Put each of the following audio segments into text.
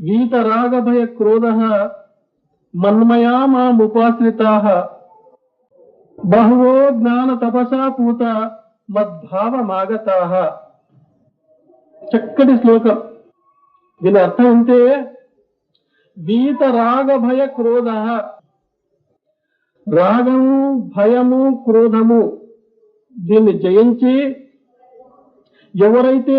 వీతరాగభయ క్రోధ మన్మయా మాముపాశ్రితా బహువో జ్ఞాన తపసా పూత మద్భావమాగతా. చక్కటి శ్లోకం. దీని అర్థం అంటే వీతరాగ భయ క్రోధ. రాగము భయము క్రోధము దీన్ని జయించి ఎవరైతే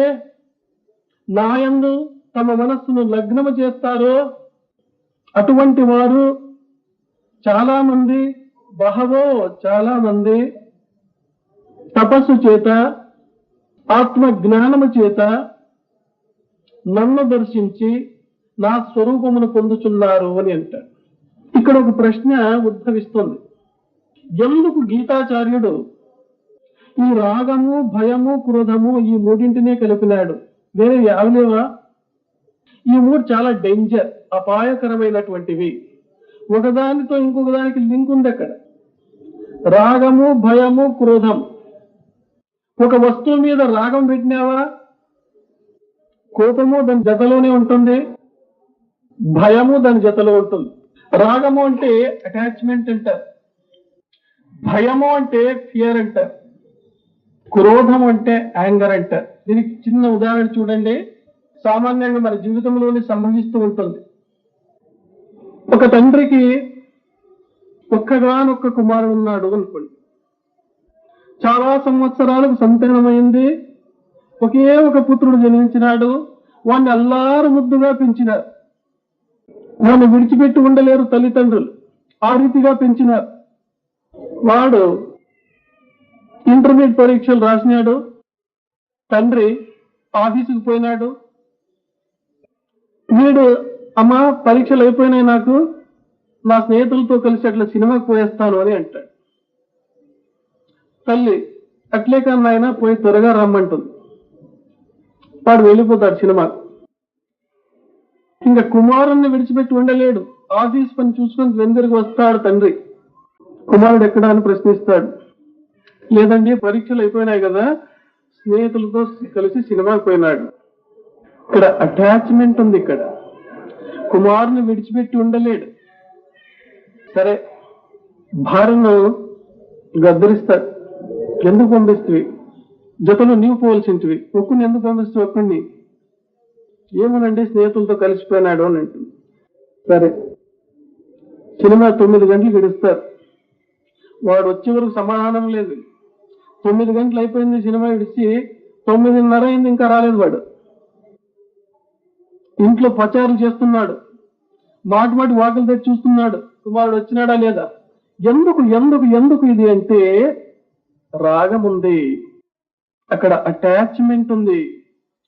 నాయందు తమ మనస్సును లగ్నము చేస్తారో అటువంటి వారు చాలా మంది బహవో చాలా మంది తపస్సు చేత ఆత్మ జ్ఞానము చేత నన్ను దర్శించి నా స్వరూపమును పొందుతున్నారు అని అంటాడు ఇక్కడ ఒక ప్రశ్న ఉద్భవిస్తుంది. ఎందుకు గీతాచార్యుడు ఈ రాగము భయము క్రోధము ఈ మూడింటినే కలిపినాడు? వేరే యావలేవా? ఈ మూడు చాలా డేంజర్ అపాయకరమైనటువంటివి. ఒకదానితో ఇంకొక దానికి లింక్ ఉంది అక్కడ. రాగము భయము క్రోధం. ఒక వస్తువు మీద రాగం పెట్టినావా? కోపము దాని జతలోనే ఉంటుంది. భయము దాని జతలో ఉంటుంది. రాగము అంటే అటాచ్మెంట్ అంటారు. భయము అంటే ఫియర్ అంటారు. క్రోధం అంటే యాంగర్ అంటారు. దీనికి చిన్న ఉదాహరణ చూడండి. సామాన్యంగా మన జీవితంలోనే సంభవిస్తూ ఉంటుంది. ఒక తండ్రికి ఒక్కగానొక్క కుమారుడు ఉన్నాడు అనుకోండి. చాలా సంవత్సరాలకు సంతానమైంది. ఒకే ఒక పుత్రుడు జన్మించినాడు. వాడిని అల్లారు ముద్దుగా పెంచినారు. వాడిని విడిచిపెట్టి ఉండలేరు తల్లిదండ్రులు. ఆ రీతిగా పెంచినారు. వాడు ఇంటర్మీడియట్ పరీక్షలు రాసినాడు. తండ్రి ఆఫీసుకు పోయినాడు. వీడు అమ్మ పరీక్షలు అయిపోయినాయి నాకు. నా స్నేహితులతో కలిసి అట్లా సినిమాకి పోయేస్తాను అని అంటాడు. తల్లి అట్లే కన్నా నాయన పోయి త్వరగా రమ్మంటుంది. వాడు వెళ్ళిపోతాడు సినిమా ఇంకా కుమారుణ్ణి విడిచిపెట్టి ఉండలేడు. ఆఫీస్ పని చూసుకొని వెందరికి వస్తాడు తండ్రి. కుమారుడు ఎక్కడ అని ప్రశ్నిస్తాడు. లేదండి పరీక్షలు అయిపోయినాయి కదా. స్నేహితులతో కలిసి సినిమాకి పోయినాడు. ఇక్కడ అటాచ్మెంట్ ఉంది ఇక్కడ. కుమారుని విడిచిపెట్టి ఉండలేడు. సరే భార్యను గద్దరిస్తాడు. ఎందుకు పంపిస్తుంది జతలో నీవు పోవలసింటివి ఒక్కడిని ఎందుకు పంపిస్తావు? ఒక్కడిని. ఏమనండి స్నేహితులతో కలిసిపోయినాడు అని అంటుంది. సరే సినిమా తొమ్మిది గంటలు గడుస్తారు. వాడు వచ్చే వరకు సమాధానం లేదు. తొమ్మిది గంటలు అయిపోయింది సినిమా విడిచి తొమ్మిదిన్నర అయింది ఇంకా రాలేదు వాడు. ఇంట్లో ప్రచారం చేస్తున్నాడు. మాటి మాటి తెచ్చి చూస్తున్నాడు. కుమారుడు వచ్చినాడా లేదా? ఎందుకు ఎందుకు ఎందుకు ఇది అంటే రాగం ఉంది. అక్కడ అటాచ్మెంట్ ఉంది.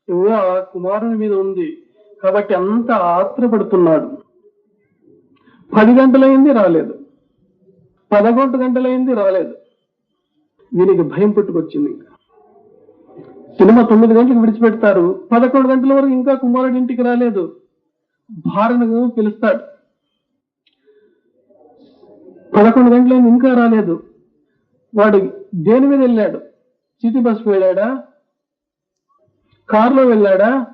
ఏవో కుమారుని మీద ఉంది. కాబట్టి అంత ఆత్రపడుతున్నాడు. పది గంటలైంది రాలేదు. పదకొండు గంటలైంది రాలేదు. దీనికి భయం పుట్టుకొచ్చింది ఇంకా. సినిమా తొమ్మిది గంటలకు విడిచిపెడతారు. పదకొండు గంటల వరకు ఇంకా కుమారుడు ఇంటికి రాలేదు. భార్యను పిలుస్తాడు. పదకొండు గంటలైంది ఇంకా రాలేదు. వాడు దేని మీద వెళ్ళాడు? సిటీ బస్ వెళ్ళాడా? కారులో వెళ్ళాడా?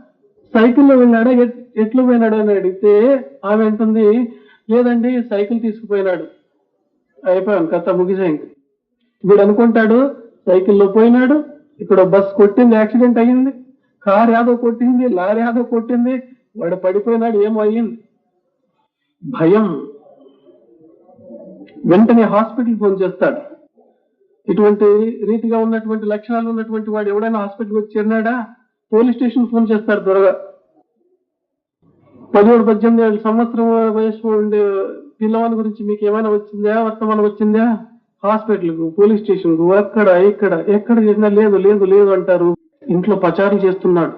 సైకిల్లో వెళ్ళాడా? ఎట్- ఎట్లు పోయినాడు అని అడిగితే ఆమె అంటుంది లేదండి సైకిల్ తీసుకుపోయినాడు. అయిపోయాను కథ ముగిసా వీడు అనుకుంటాడు సైకిల్లో పోయినాడు ఇక్కడ బస్ కొట్టింది యాక్సిడెంట్ అయ్యింది. కార్ యాదో కొట్టింది లారీ యాదో కొట్టింది. వాడు పడిపోయినాడు ఏమో అయ్యింది. భయం. వెంటనే హాస్పిటల్ ఫోన్ చేస్తాడు. ఇటువంటి రీతిగా ఉన్నటువంటి లక్షణాలు ఉన్నటువంటి వాడు ఎవడైనా హాస్పిటల్కి వచ్చి చేరినాడా? పోలీస్ స్టేషన్ ఫోన్ చేస్తాడు త్వరగా. పదిహేడు పద్దెనిమిది ఏళ్ళ సంవత్సరం వయసు ఉండే పిల్లవాని గురించి మీకు ఏమైనా వచ్చిందా? వర్తమానం వచ్చిందా? హాస్పిటల్కు పోలీస్ స్టేషన్కు అక్కడ ఇక్కడ ఎక్కడ చేసినా లేదు లేదు లేదు అంటారు. ఇంట్లో ప్రచారం చేస్తున్నాడు.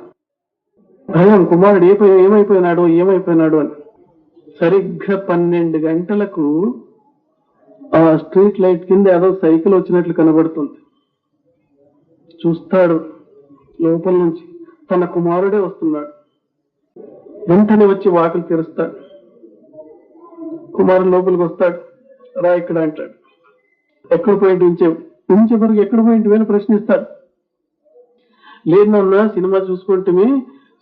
భయం కుమారుడు ఏ ఏమైపోయినాడు ఏమైపోయినాడు అని. సరిగ్గా పన్నెండు గంటలకు ఆ స్ట్రీట్ లైట్ కింద ఏదో సైకిల్ వచ్చినట్లు కనబడుతుంది. చూస్తాడు లోపల నుంచి. తన కుమారుడే వస్తున్నాడు. వెంటనే వచ్చి వాకిలు తెరుస్తాడు. కుమారుడు లోపలికి వస్తాడు. రా ఇక్కడ అంటాడు. ఎక్కడ పోయింటి ఉంచే ఉంచే వరకు ఎక్కడ పోయింటి అని ప్రశ్నిస్తాడు లేదు నాన్న సినిమా చూసుకుంటే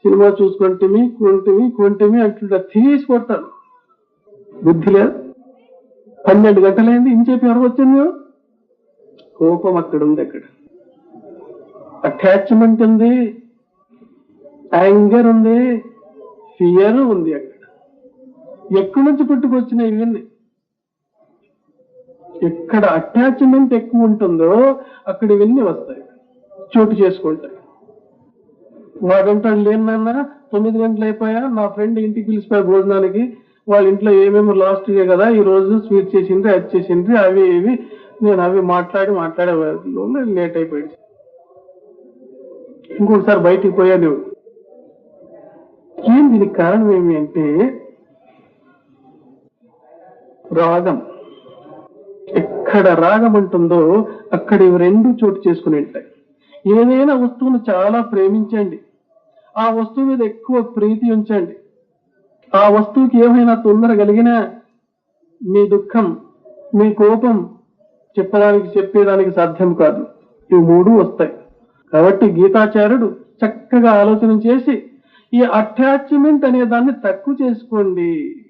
సినిమా చూసుకుంటేమి కొంటిమి కొంటిమి అంటుంటా తీసుకొడతాడు బుద్ధి లేదు. పన్నెండు గంటలైంది ఇంచేపు ఎవరు వచ్చింది కోపం అక్కడ ఉంది అక్కడ. అటాచ్మెంట్ ఉంది యాంగర్ ఉంది ఫియర్ ఉంది అక్కడ. ఎక్కడి నుంచి పుట్టుకొచ్చినాయి ఇవన్నీ? ఎక్కడ అటాచ్మెంట్ ఎక్కువ ఉంటుందో అక్కడ ఇవన్నీ వస్తాయి. చోటు చేసుకుంటాయి. వాడంటాడు లేని నాన్న తొమ్మిది గంటలు అయిపోయా నా ఫ్రెండ్ ఇంటికి పిలిచిపోయి భోజనానికి. వాళ్ళ ఇంట్లో ఏమేమి లాస్ట్ కదా ఈ రోజు స్వీట్ చేసిండ్రి అది చేసిండ్రి అవి ఇవి. నేను అవి మాట్లాడి మాట్లాడే లేట్ అయిపోయింది. ఇంకొకసారి బయటికి పోయాను ఏం దీనికి కారణం ఏమి అంటే రాగం. ఎక్కడ రాగం ఉంటుందో అక్కడ ఇవి రెండు చోటు చేసుకుని ఉంటాయి. ఏదైనా వస్తువును చాలా ప్రేమించండి. ఆ వస్తువు మీద ఎక్కువ ప్రీతి ఉంచండి. ఆ వస్తువుకి ఏమైనా తొందర కలిగినా మీ దుఃఖం మీ కోపం చెప్పడానికి చెప్పేదానికి సాధ్యం కాదు. ఇవి మూడు వస్తాయి. కాబట్టి గీతాచార్యుడు చక్కగా ఆలోచన చేసి ఈ అటాచ్మెంట్ అనే దాన్ని తక్కువ చేసుకోండి.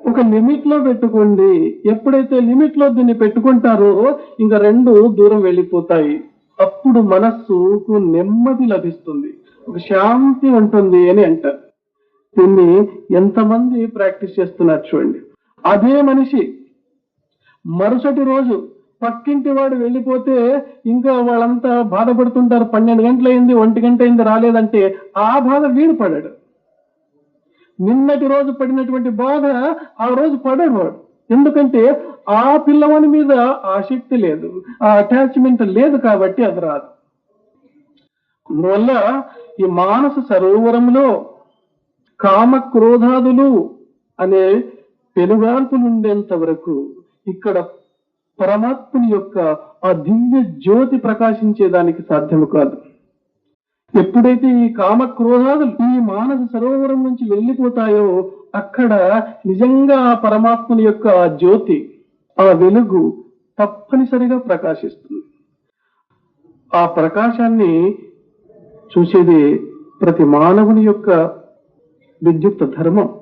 ఒక లిమిట్లో పెట్టుకోండి. ఎప్పుడైతే లిమిట్లో దీన్ని పెట్టుకుంటారో ఇంకా రెండు దూరం వెళ్ళిపోతాయి. అప్పుడు మనస్సుకు నెమ్మది లభిస్తుంది. ఒక శాంతి ఉంటుంది అని అంటారు. దీన్ని ఎంతమంది ప్రాక్టీస్ చేస్తున్నారు చూడండి. అదే మనిషి మరుసటి రోజు పక్కింటి వాడు వెళ్ళిపోతే ఇంకా వాళ్ళంతా బాధపడుతుంటారు. పన్నెండు గంటలైంది ఒంటి గంట అయింది రాలేదంటే ఆ బాధ వీడు పడాడు. నిన్నటి రోజు పడినటువంటి బాధ ఆ రోజు పడడు వాడు ఎందుకంటే ఆ పిల్లవాని మీద ఆసక్తి లేదు ఆ అటాచ్మెంట్ లేదు కాబట్టి అది రాదు. అందువల్ల ఈ మానస సరోవరంలో కామ క్రోధాదులు అనే పెనుగాల్పులు ఉండేంత వరకు ఇక్కడ పరమాత్మని యొక్క ఆ దివ్య జ్యోతి ప్రకాశించేదానికి సాధ్యము కాదు. ఎప్పుడైతే ఈ కామ క్రోధాదులు ఈ మానస సరోవరం నుంచి వెళ్ళిపోతాయో అక్కడ నిజంగా ఆ పరమాత్మని యొక్క ఆ జ్యోతి ఆ వెలుగు తప్పనిసరిగా ప్రకాశిస్తుంది. ఆ ప్రకాశాన్ని చూసేది ప్రతి మానవుని యొక్క విద్యుక్త ధర్మం.